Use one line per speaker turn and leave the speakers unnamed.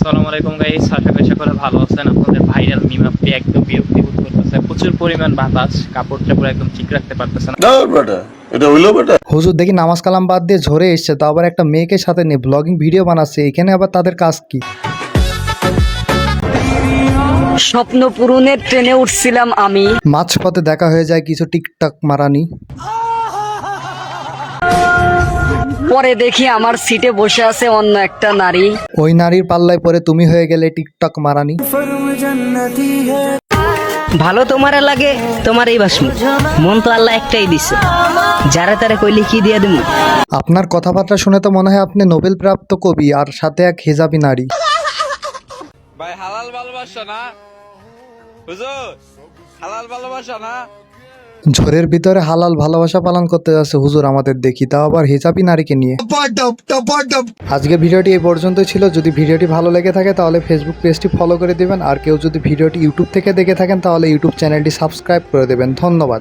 সালাম আলাইকুম গাইস আশা করি সকলে ভালো আছেন। আপনাদের ভাইরাল মিমাপটি একদম বিরক্তি বোধ করতেছে প্রচুর পরিমাণ বাতাস একদম ঠিক রাখতে পারতেছে না।
এটা হইল বেটা
হুজুর দেখি নামাজ কালাম বাদ দিয়ে ঝরে এসছে তো আবার একটা মেয়েকে সাথে নিয়ে ব্লগিং ভিডিও বানাচ্ছে এখানে আবার তাদের কাজ কি?
স্বপ্ন পূরণের ট্রেনে উঠছিলাম আমি।
মাঝপথে দেখা হয়ে যায় কিছু টিকটক মারানি।
পরে দেখি আমার সিটে বসে আছে অন্য একটা নারী।
ওই নারীর পাল্লায় পরে তুমি হয়ে গেলে টিকটক মারানি।
ভালো তোমার লাগে তোমার এই বাসমু। মন তো আল্লাহ একটাই দিছে। যারা তারা কইলে কি দিয়ে দেবো
আপনার কথাবার্তা শুনে তো মনে হয় আপনি নোবেল প্রাপ্ত কবি আর সাথে এক হেজাবি নারী।
ভাই হালাল ভালোবাসা না। হুজুর হালাল ভালোবাসা না।
ঝড়ের ভিতরে হালাল ভালোবাসা পালন করতে যাচ্ছে। হুজুর আমাদের দেখি তাও আবার হিসাবই নারীকে নিয়ে। আজকে ভিডিওটি এই পর্যন্তই ছিল। যদি ভিডিওটি ভালো লেগে থাকে তাহলে ফেসবুক পেজটি ফলো করে দেবেন। আর কেউ যদি ভিডিওটি ইউটিউব থেকে দেখে থাকেন তাহলে ইউটিউব চ্যানেলটি সাবস্ক্রাইব করে দেবেন। ধন্যবাদ।